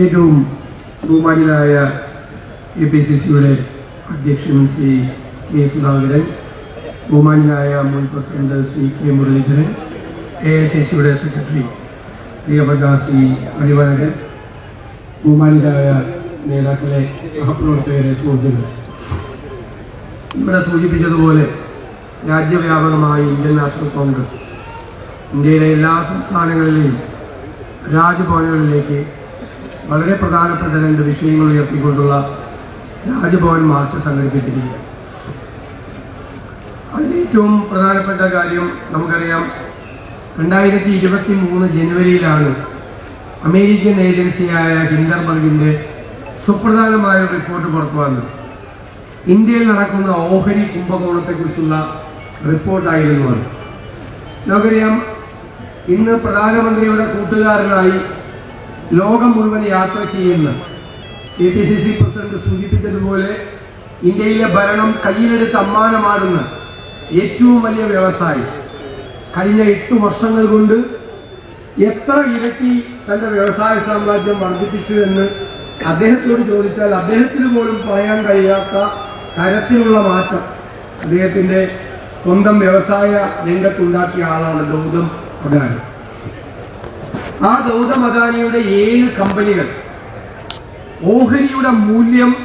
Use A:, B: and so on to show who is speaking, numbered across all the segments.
A: ഏറ്റവും ബഹുമാനിതനായ A P C സിയുടെ അധ്യക്ഷൻ ശ്രീ കെ സുധാകരൻ ബഹുമാനിതനായ മുൻ president Shri K Muraleedharan A I C സിയുടെ സെക്രട്ടറി പ്രിയപ്പെട്ട ശ്രീ പരിപാലകൻ ബഹുമാനിതരായ നേതാക്കളെ സഹപ്രവർത്തകരെ സുഹൃത്തുക്കളെ. ഇവിടെ സൂചിപ്പിച്ചതുപോലെ രാജ്യവ്യാപകമായി ഇന്ത്യൻ നാഷണൽ കോൺഗ്രസ്. ഇന്ത്യയിലെ എല്ലാ സംസ്ഥാനങ്ങളിലെയും രാജ്ഭവനുകളിലേക്ക് വളരെ പ്രധാനപ്പെട്ട രണ്ട് വിഷയങ്ങൾ ഉയർത്തിക്കൊണ്ടുള്ള രാജ്ഭവൻ മാർച്ച് സംഘടിപ്പിച്ചിരിക്കുകയാണ്. അതിലേറ്റവും പ്രധാനപ്പെട്ട കാര്യം നമുക്കറിയാം രണ്ടായിരത്തി ഇരുപത്തി മൂന്ന് ജനുവരിയിലാണ് അമേരിക്കൻ ഏജൻസിയായ ഹിൻഡർബർഗിന്റെ സുപ്രധാനമായ റിപ്പോർട്ട് പുറത്തു വന്നത്. ഇന്ത്യയിൽ നടക്കുന്ന ഓഹരി കുംഭകോണത്തെക്കുറിച്ചുള്ള റിപ്പോർട്ടായിരുന്നു അത്. നമുക്കറിയാം ഇന്ന് പ്രധാനമന്ത്രിയുടെ കൂട്ടുകാരനായി ലോകം മുഴുവൻ യാത്ര ചെയ്യുന്ന A P C C president സൂചിപ്പിച്ചതുപോലെ ഇന്ത്യയിലെ ഭരണം കയ്യിലെടുത്ത് അമ്മാനമാടുന്ന ഏറ്റവും വലിയ വ്യവസായി. കഴിഞ്ഞ എട്ട് വർഷങ്ങൾ കൊണ്ട് എത്ര ഇരട്ടി തന്റെ വ്യവസായ സാമ്രാജ്യം വർദ്ധിപ്പിച്ചു എന്ന് അദ്ദേഹത്തോട് ചോദിച്ചാൽ അദ്ദേഹത്തിന് പോലും പറയാൻ കഴിയാത്ത തരത്തിലുള്ള മാറ്റം അദ്ദേഹത്തിന്റെ സ്വന്തം വ്യവസായ രംഗത്തുണ്ടാക്കിയ ആളാണ് ഗൗതം അദാനി. ആ ഗൗതം അദാനിയുടെ ഏഴ് കമ്പനികൾ ഓഹരിയുടെ മൂല്യം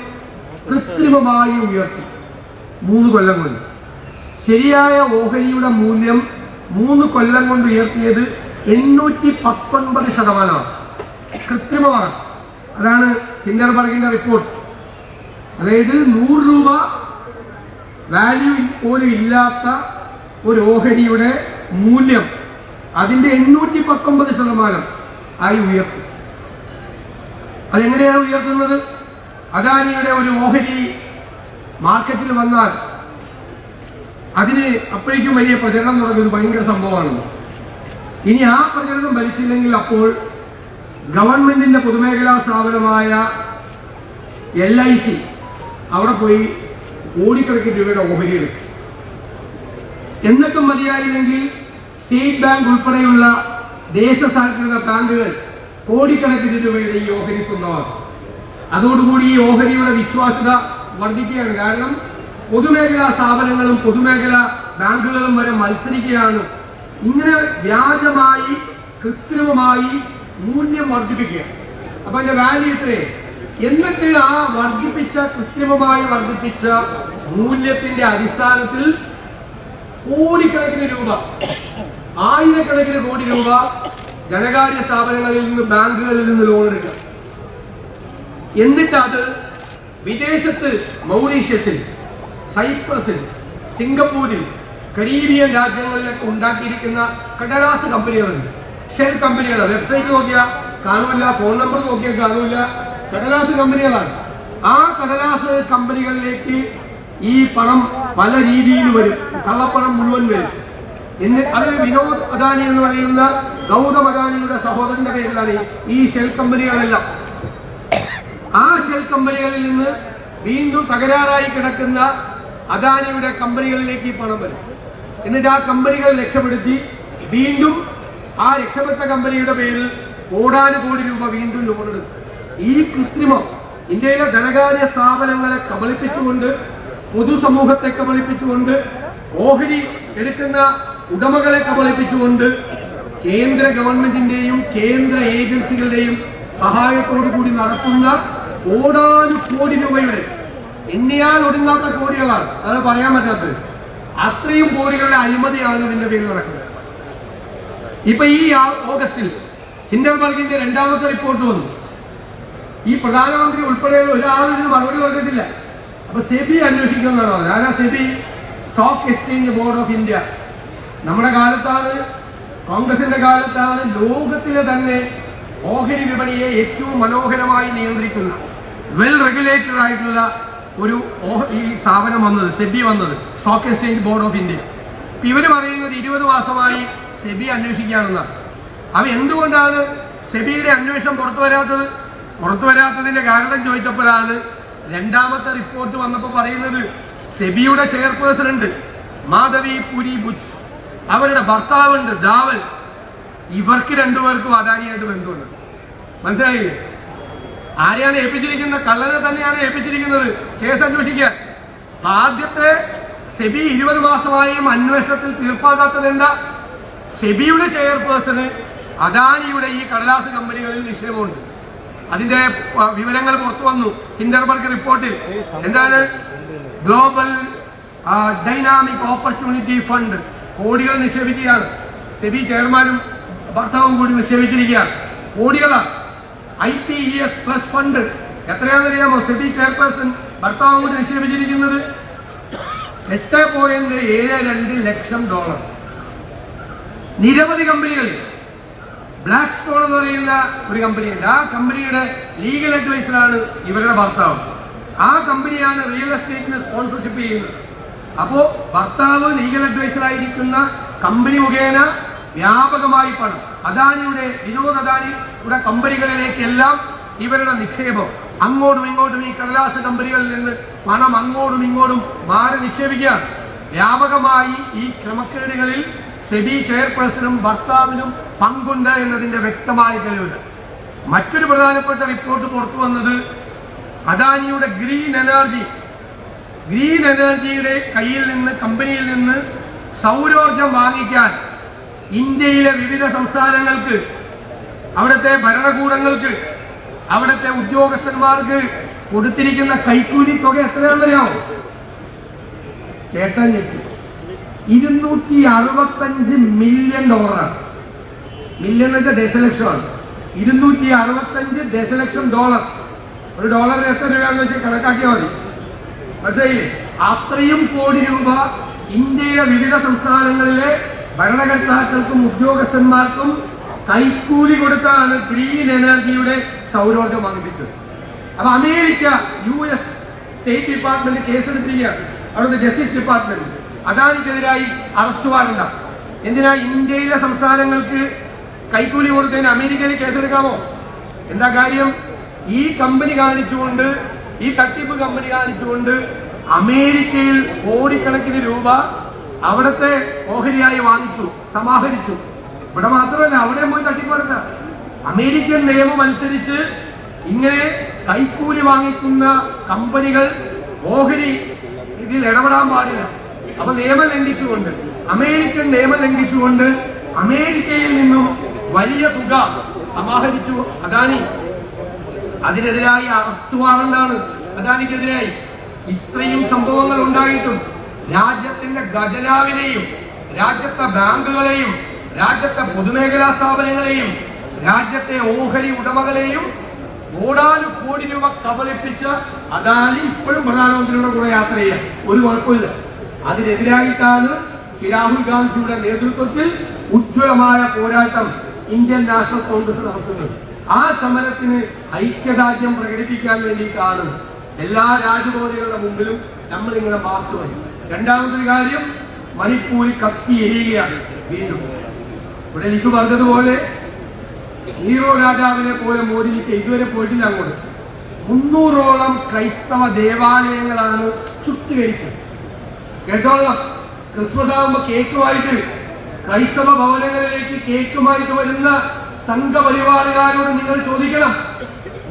A: കൃത്രിമമായി ഉയർത്തി. മൂന്ന് കൊല്ലം കൊണ്ട്. ശരിയായ ഓഹരിയുടെ മൂല്യം മൂന്ന് കൊല്ലം കൊണ്ട് ഉയർത്തിയത് എണ്ണൂറ്റി പത്തൊൻപത് ശതമാനമാണ്. കൃത്രിമമാണ്. അതാണ് ഹിൻഡർബർഗിന്റെ റിപ്പോർട്ട് അതായത് നൂറ് രൂപ വാല്യൂ പോലും ഇല്ലാത്ത ഒരു ഓഹരിയുടെ മൂല്യം അതിന്റെ എണ്ണൂറ്റി പത്തൊമ്പത് ശതമാനം ആയി ഉയർത്തി. അതെങ്ങനെയാണ് ഉയർത്തുന്നത്? അദാനിയുടെ ഒരു ഓഹരി മാർക്കറ്റിൽ വന്നാൽ അതിന് അപ്പോഴേക്കും വലിയ പ്രചരണം തുടങ്ങിയത് ഭയങ്കര സംഭവമാണ് ഇനി ആ പ്രചരണം ഭരിച്ചില്ലെങ്കിൽ അപ്പോൾ ഗവൺമെന്റിന്റെ പൊതുമേഖലാ സ്ഥാപനമായ എൽ ഐ സി അവിടെ പോയി കോടിക്കണക്കിന് രൂപയുടെ ഓഹരി എടുക്കും എന്നിട്ടും മതിയായില്ലെങ്കിൽ സ്റ്റേറ്റ് ബാങ്ക് ഉൾപ്പെടെയുള്ള ദേശസാൽകൃത ബാങ്കുകൾ കോടിക്കണക്കിന് രൂപയുടെ ഈ ഓഹരി സ്വന്തമാക്കും. അതോടുകൂടി ഈ ഓഹരിയുടെ വിശ്വാസ്യത വർദ്ധിക്കുകയാണ്. കാരണം പൊതുമേഖലാ സ്ഥാപനങ്ങളും പൊതുമേഖലാ ബാങ്കുകളും വരെ മത്സരിക്കുകയാണ്. ഇങ്ങനെ വ്യാജമായി കൃത്രിമമായി മൂല്യം വർദ്ധിപ്പിക്കുക അപ്പൊ അതിന്റെ വാല്യൂ ഇത്രേ എന്നിട്ട് ആ വർദ്ധിപ്പിച്ച കൃത്രിമമായി വർദ്ധിപ്പിച്ച മൂല്യത്തിന്റെ അടിസ്ഥാനത്തിൽ കോടിക്കണക്കിന് രൂപ ആയിരക്കണക്കിന് കോടി രൂപ ധനകാര്യ സ്ഥാപനങ്ങളിൽ നിന്ന് ബാങ്കുകളിൽ നിന്ന് ലോൺ എടുക്കാം. എന്നിട്ട് അത് വിദേശത്ത് മൗറീഷ്യസിൽ സൈപ്രസിൽ സിംഗപ്പൂരിൽ കരീബിയൻ രാജ്യങ്ങളിലൊക്കെ ഉണ്ടാക്കിയിരിക്കുന്ന കടലാസ് കമ്പനികളുണ്ട്. ഷെൽ കമ്പനികളാണ്. വെബ്സൈറ്റ് നോക്കിയാൽ കാണൂല ഫോൺ നമ്പർ നോക്കിയാൽ കാണൂല. കടലാസ് കമ്പനികളാണ്. ആ കടലാസ് കമ്പനികളിലേക്ക് ഈ പണം പല രീതിയിൽ വരും. കള്ളപ്പണം മുഴുവൻ വരും. എന്ന് അത് വിനോദ് അദാനി എന്ന് പറയുന്ന ഗൗതം അദാനിയുടെ സഹോദരന്റെ പേരിലാണ് ഈ ഷെൽ കമ്പനികളെല്ലാം. ആ ഷെൽ കമ്പനികളിൽ നിന്ന് വീണ്ടും തകരാറായി കിടക്കുന്ന അദാനിയുടെ കമ്പനികളിലേക്ക് ഈ പണം വരും. എന്നിട്ട് ആ കമ്പനികൾ രക്ഷപ്പെടുത്തി വീണ്ടും ആ രക്ഷപ്പെട്ട കമ്പനിയുടെ പേരിൽ കോടാനുകോടി രൂപ വീണ്ടും ലോൺ എടുക്കും ഈ കൃത്രിമം ഇന്ത്യയിലെ ധനകാര്യ സ്ഥാപനങ്ങളെ കബളിപ്പിച്ചുകൊണ്ട് പൊതുസമൂഹത്തെ കബളിപ്പിച്ചുകൊണ്ട് ഓഹരി എടുക്കുന്ന ഉടമകളെ കബളിപ്പിച്ചുകൊണ്ട് കേന്ദ്ര ഗവൺമെന്റിന്റെയും കേന്ദ്ര ഏജൻസികളുടെയും സഹായത്തോടു കൂടി നടത്തുന്ന കോടാനു കോടി രൂപയുടെ എണ്ണിയാൽ ഒടുങ്ങാത്ത കോടികളാണ്. അത് പറയാൻ പറ്റാത്തത്. അത്രയും കോടികളുടെ അഴിമതിയാണ് ഇതിന്റെ പേരിൽ നടക്കുന്നത്. ഇപ്പൊ ഈ ഓഗസ്റ്റിൽ ഹിൻഡർബർഗിന്റെ രണ്ടാമത്തെ റിപ്പോർട്ട് വന്നു. ഈ പ്രധാനമന്ത്രി ഉൾപ്പെടെ ഒരാളും ഇതിന് മറുപടി പറഞ്ഞിട്ടില്ല അപ്പൊ സെബി അന്വേഷിക്കുമെന്നാണ്? ആരാ SEBI? Stock exchange board of India നമ്മുടെ കാലത്താണ് കോൺഗ്രസിന്റെ കാലത്താണ് ലോകത്തിലെ തന്നെ ഓഹരി വിപണിയെ ഏറ്റവും മനോഹരമായി നിയന്ത്രിക്കുന്ന വെൽ റെഗുലേറ്റഡ് ആയിട്ടുള്ള ഒരു ഈ സ്ഥാപനം വന്നത് സെബി വന്നത് stock exchange board of India ഇപ്പൊ ഇവർ പറയുന്നത് ഇരുപത് മാസമായി സെബി അന്വേഷിക്കുകയാണെന്നാണ്. അവ എന്തുകൊണ്ടാണ് സെബിയുടെ അന്വേഷണം പുറത്തു വരാത്തത്? പുറത്തു വരാത്തതിന്റെ കാരണം ചോദിച്ചപ്പോഴാണ് രണ്ടാമത്തെ റിപ്പോർട്ട് വന്നപ്പോൾ പറയുന്നത് സെബിയുടെ ചെയർപേഴ്സൺ ഉണ്ട്. മാധവി പുരി ബുച്ച് അവരുടെ ഭർത്താവുണ്ട് ദാവൽ ഇവർക്ക് രണ്ടുപേർക്കും അദാനിയായിട്ട് ബന്ധമുണ്ട്. മനസ്സിലായില്ലേ? ആരെയാണ് ഏൽപ്പിച്ചിരിക്കുന്നത്? കള്ളനെ തന്നെയാണ് ഏൽപ്പിച്ചിരിക്കുന്നത്. കേസ് അന്വേഷിക്കാൻ. ആദ്യത്തെ സെബി ഇരുപത് മാസമായും അന്വേഷണത്തിൽ തീർപ്പാകാത്തതെന്താ സെബിയുടെ ചെയർപേഴ്സണ് അദാനിയുടെ ഈ കടലാസ് കമ്പനികളിൽ നിക്ഷേപമുണ്ട്. അതിന്റെ വിവരങ്ങൾ പുറത്തു വന്നു. ഹിൻഡർബർഗ് റിപ്പോർട്ടിൽ എന്താണ്? ഗ്ലോബൽ ഡൈനാമിക് ഓപ്പർച്യൂണിറ്റി ഫണ്ട് കോടികൾ നിക്ഷേപിക്കുകയാണ്. സെബി ചെയർമാനും ഭർത്താവും കൂടി നിക്ഷേപിച്ചിരിക്കുകയാണ്. കോടികളാണ് I P E S plus fund എത്രയാണെന്നറിയാമോ SEBI chairperson ഭർത്താവും കൂടി നിക്ഷേപിച്ചിരിക്കുന്നത് എട്ട് പോയിന്റ് ഏഴ് രണ്ട് ലക്ഷം ഡോളർ. നിരവധി കമ്പനികൾ ബ്ലാക്ക് സ്റ്റോൺ എന്ന് പറയുന്ന ഒരു കമ്പനിയുണ്ട് ആ കമ്പനിയുടെ ലീഗൽ അഡ്വൈസറാണ് ഇവരുടെ ഭർത്താവ്. ആ കമ്പനിയാണ് റിയൽ എസ്റ്റേറ്റിന് സ്പോൺസർഷിപ്പ് ചെയ്യുന്നത്. അപ്പോ ഭർത്താവ് ലീഗൽ അഡ്വൈസർ ആയിരിക്കുന്ന കമ്പനി മുഖേന വ്യാപകമായി പണം അദാനിയുടെ വിനോദ് അദാനിയുടെ കമ്പനികളിലേക്കെല്ലാം ഇവരുടെ നിക്ഷേപം. അങ്ങോട്ടും ഇങ്ങോട്ടും ഈ കടലാസ കമ്പനികളിൽ നിന്ന് പണം അങ്ങോട്ടും ഇങ്ങോട്ടും മാറി നിക്ഷേപിക്കുകയാണ്. വ്യാപകമായി ഈ ക്രമക്കേടുകളിൽ സെബി ചെയർപേഴ്സണും ഭർത്താവിനും പങ്കുണ്ട് എന്നതിന്റെ വ്യക്തമായ തെളിവ്. മറ്റൊരു പ്രധാനപ്പെട്ട റിപ്പോർട്ട് പുറത്തു വന്നത് അദാനിയുടെ ഗ്രീൻ എനർജി. ഗ്രീൻ എനർജിയുടെ കയ്യിൽ നിന്ന് കമ്പനിയിൽ നിന്ന് സൗരോർജം വാങ്ങിക്കാൻ ഇന്ത്യയിലെ വിവിധ സംസ്ഥാനങ്ങൾക്ക് അവിടുത്തെ ഭരണകൂടങ്ങൾക്ക് അവിടുത്തെ ഉദ്യോഗസ്ഥന്മാർക്ക് കൊടുത്തിരിക്കുന്ന കൈക്കൂലി തുക എത്രയാണെന്നറിയാമോ? കേട്ടാൻ ഞെട്ടി. ഇരുന്നൂറ്റി അറുപത്തഞ്ച് മില്യൺ ഡോളറാണ് മില്യൺ എന്നൊക്കെ ദശലക്ഷമാണ്. ഇരുന്നൂറ്റി അറുപത്തഞ്ച് ദശലക്ഷം ഡോളർ ഒരു ഡോളറിന് എത്ര രൂപയാണെന്ന് വെച്ചാൽ കണക്കാക്കിയാൽ മതി. മനസ്സിലായില്ലേ? അത്രയും കോടി രൂപ ഇന്ത്യയിലെ വിവിധ സംസ്ഥാനങ്ങളിലെ ഭരണകർത്താക്കൾക്കും ഉദ്യോഗസ്ഥന്മാർക്കും കൈക്കൂലി കൊടുത്താണ് ഗ്രീൻ എനർജിയുടെ സൗരോർജം വാങ്ങിപ്പിച്ചത് അപ്പൊ America U S state department കേസെടുത്തിരിക്കുകയാണ്. അവിടുത്തെ ജസ്റ്റിസ് ഡിപ്പാർട്ട്മെന്റ്. അദാനിക്കെതിരായി അറസ്റ്റ് വാറണ്ട എന്തിനാ ഇന്ത്യയിലെ സംസ്ഥാനങ്ങൾക്ക് കൈക്കൂലി കൊടുത്തതിന് അമേരിക്കയിൽ കേസെടുക്കാമോ? എന്താ കാര്യം? ഈ കമ്പനി കാണിച്ചുകൊണ്ട് ഈ തട്ടിപ്പ് കമ്പനി കാണിച്ചുകൊണ്ട് അമേരിക്കയിൽ കോടിക്കണക്കിന് രൂപ അവിടുത്തെ ഓഹരിയായി വാങ്ങിച്ചു സമാഹരിച്ചു. ഇവിടെ മാത്രമല്ല അവിടെ പോയി തട്ടിപ്പറക്ക അമേരിക്കൻ നിയമം അനുസരിച്ച് ഇങ്ങനെ കൈക്കൂലി വാങ്ങിക്കുന്ന കമ്പനികൾ ഓഹരി ഇതിൽ ഇടപെടാൻ പാടില്ല. അപ്പൊ നിയമം ലംഘിച്ചുകൊണ്ട് അമേരിക്കൻ നിയമം ലംഘിച്ചുകൊണ്ട് അമേരിക്കയിൽ നിന്നും വലിയ തുക സമാഹരിച്ചു അദാനി. അതിനെതിരായി അറസ്റ്റ് വാറണ്ടാണ് അദാനിക്കെതിരായി. ഇത്രയും സംഭവങ്ങൾ ഉണ്ടായിട്ടും രാജ്യത്തിന്റെ ഖജനാവിനെയും രാജ്യത്തെ ബാങ്കുകളെയും രാജ്യത്തെ പൊതുമേഖലാ സ്ഥാപനങ്ങളെയും രാജ്യത്തെ ഓഹരി ഉടമകളെയും കോടാനു കോടി രൂപ കബളിപ്പിച്ച അദാനി ഇപ്പോഴും പ്രധാനമന്ത്രിയുടെ കൂടെ യാത്ര ചെയ്യാം. ഒരു കുഴപ്പമില്ല. അതിനെതിരായിട്ടാണ് രാഹുൽ ഗാന്ധിയുടെ നേതൃത്വത്തിൽ ഉജ്ജ്വലമായ പോരാട്ടം ഇന്ത്യൻ നാഷണൽ കോൺഗ്രസ് നടത്തുന്നത്. ആ സമരത്തിന് ഐക്യദാർഢ്യം പ്രകടിപ്പിക്കാൻ വേണ്ടിയിട്ടാണ് എല്ലാ രാജഭവനികളുടെ മുമ്പിലും നമ്മൾ ഇങ്ങനെ മാർച്ച് വരും. രണ്ടാമതൊരു കാര്യം മണിപ്പൂരിൽ കത്തി എരിയുകയാണ് വീണ്ടും. ഇവിടെ എനിക്ക് പറഞ്ഞതുപോലെ ഹീറോ രാജാവിനെ പോലെ മോദിക്ക് ഇതുവരെ പോയിട്ടില്ല അങ്ങോട്ട്. മുന്നൂറോളം ക്രൈസ്തവ ദേവാലയങ്ങളാണ് ചുട്ടുകരിച്ചത്. കേട്ടോളാം ക്രിസ്മസ് ആകുമ്പോ കേക്കുമായിട്ട് ക്രൈസ്തവ ഭവനങ്ങളിലേക്ക് കേക്കുമായിട്ട് വരുന്ന സംഘപരിവാറുകാരോട് നിങ്ങൾ ചോദിക്കണം.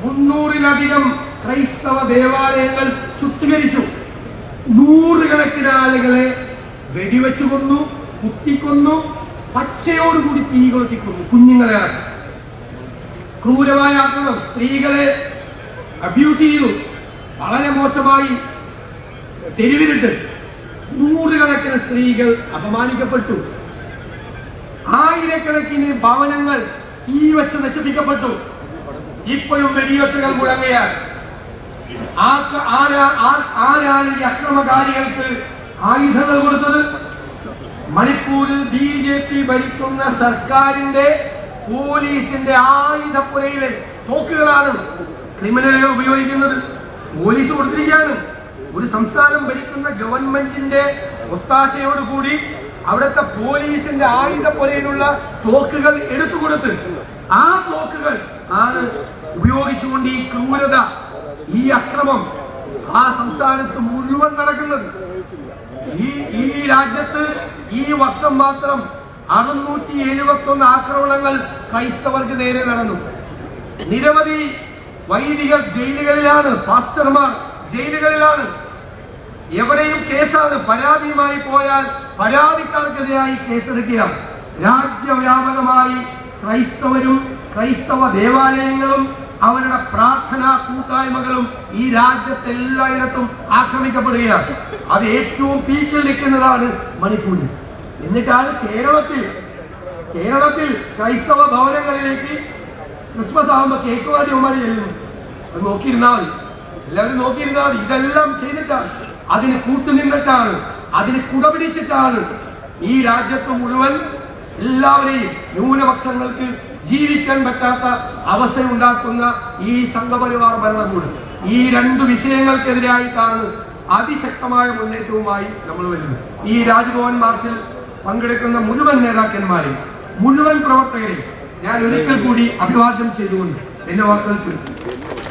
A: മുന്നൂറിലധികം ക്രൈസ്തവ ദേവാലയങ്ങൾ ചുട്ടുകരിച്ചു നൂറുകണക്കിന് ആളുകളെ വെടിവെച്ചു കൊന്നു കുത്തിക്കൊന്നു പച്ചയോടുകൂടി തീ കൊളുത്തിക്കൊന്നു കുഞ്ഞുങ്ങളെ ക്രൂരമായ ആക്രമണം സ്ത്രീകളെ അബ്യൂസ് ചെയ്തു. വളരെ മോശമായി തെരുവിലിട്ട് നൂറുകണക്കിന് സ്ത്രീകൾ അപമാനിക്കപ്പെട്ടു. ആയിരക്കണക്കിന് ഭവനങ്ങൾ തീ വെച്ച് നശിപ്പിക്കപ്പെട്ടു. ഇപ്പോഴും വെടിയൊച്ചകൾ മുഴങ്ങുകയാണ്. ആരാണ് ഈ അക്രമകാരികൾക്ക് ആയുധങ്ങൾ കൊടുത്തത്? മണിപ്പൂരിൽ ബി ജെ പി ഭരിക്കുന്ന സർക്കാരിന്റെ പോലീസിന്റെ ആയുധപ്പുരയിലെ തോക്കുകളാണ് ക്രിമിനലുകൾ ഉപയോഗിക്കുന്നത്. പോലീസ് കൊടുത്തിരിക്കുകയാണ്. ഒരു സംസ്ഥാനം ഭരിക്കുന്ന ഗവൺമെന്റിന്റെ ഒത്താശയോടുകൂടി അവിടുത്തെ പോലീസിന്റെ ആയുധ പോലെയുള്ള തോക്കുകൾ എടുത്തു കൊടുത്ത് ആ തോക്കുകൾ ആണ് ഉപയോഗിച്ചുകൊണ്ട് ഈ ക്രൂരത ഈ അക്രമം ആ സംസ്ഥാനത്ത് മുഴുവൻ നടക്കുന്നത്. ഈ ഈ രാജ്യത്ത് ഈ വർഷം മാത്രം അറുന്നൂറ്റി എഴുപത്തി ഒന്ന് ആക്രമണങ്ങൾ ക്രൈസ്തവർക്ക് നേരെ നടന്നു. നിരവധി വൈദികർ ജയിലുകളിലാണ് പാസ്റ്റർമാർ ജയിലുകളിലാണ് എവിടെയും കേസാണ് പരാതിയുമായി പോയാൽ പരാതിക്കാർക്കെതിരായി കേസെടുക്കുക. രാജ്യവ്യാപകമായി ക്രൈസ്തവരും ക്രൈസ്തവ ദേവാലയങ്ങളും അവരുടെ പ്രാർത്ഥനാ കൂട്ടായ്മകളും ഈ രാജ്യത്തെ എല്ലായിടത്തും ആക്രമിക്കപ്പെടുകയാണ്. അത് ഏറ്റവും പീക്കിൽ നിൽക്കുന്നതാണ് മണിപ്പൂരിൽ. എന്നിട്ടാണ് കേരളത്തിൽ കേരളത്തിൽ ക്രൈസ്തവ ഭവനങ്ങളിലേക്ക് ക്രിസ്മസ് ആകുമ്പോൾ കേക്ക് വാടി ഉമ്മാരി ചെല്ലുന്നു അത് നോക്കിയിരുന്നാൽ മതി. എല്ലാവരും നോക്കിയിരുന്നാൽ മതി. ഇതെല്ലാം ചെയ്തിട്ടാണ്. അതിന് കൂട്ടുനിന്നിട്ടാണ് അതിന് കുടപിടിച്ചിട്ടാണ് ഈ രാജ്യത്ത് മുഴുവൻ എല്ലാവരെയും ന്യൂനപക്ഷങ്ങൾക്ക് ജീവിക്കാൻ പറ്റാത്ത അവസ്ഥ ഉണ്ടാക്കുന്ന ഈ സംഘപരിവാർ ഭരണകൂടം. ഈ രണ്ട് വിഷയങ്ങൾക്കെതിരായിട്ടാണ് അതിശക്തമായ മുന്നേറ്റവുമായി നമ്മൾ വരുന്നത്. ഈ രാജ്ഭവൻ മാർച്ചിൽ പങ്കെടുക്കുന്ന മുഴുവൻ നേതാക്കന്മാരെയും മുഴുവൻ പ്രവർത്തകരെയും ഞാൻ ഒരിക്കൽ കൂടി അഭിവാദ്യം ചെയ്തുകൊണ്ട് എന്റെ വാക്കുകൾ ചുരുക്കും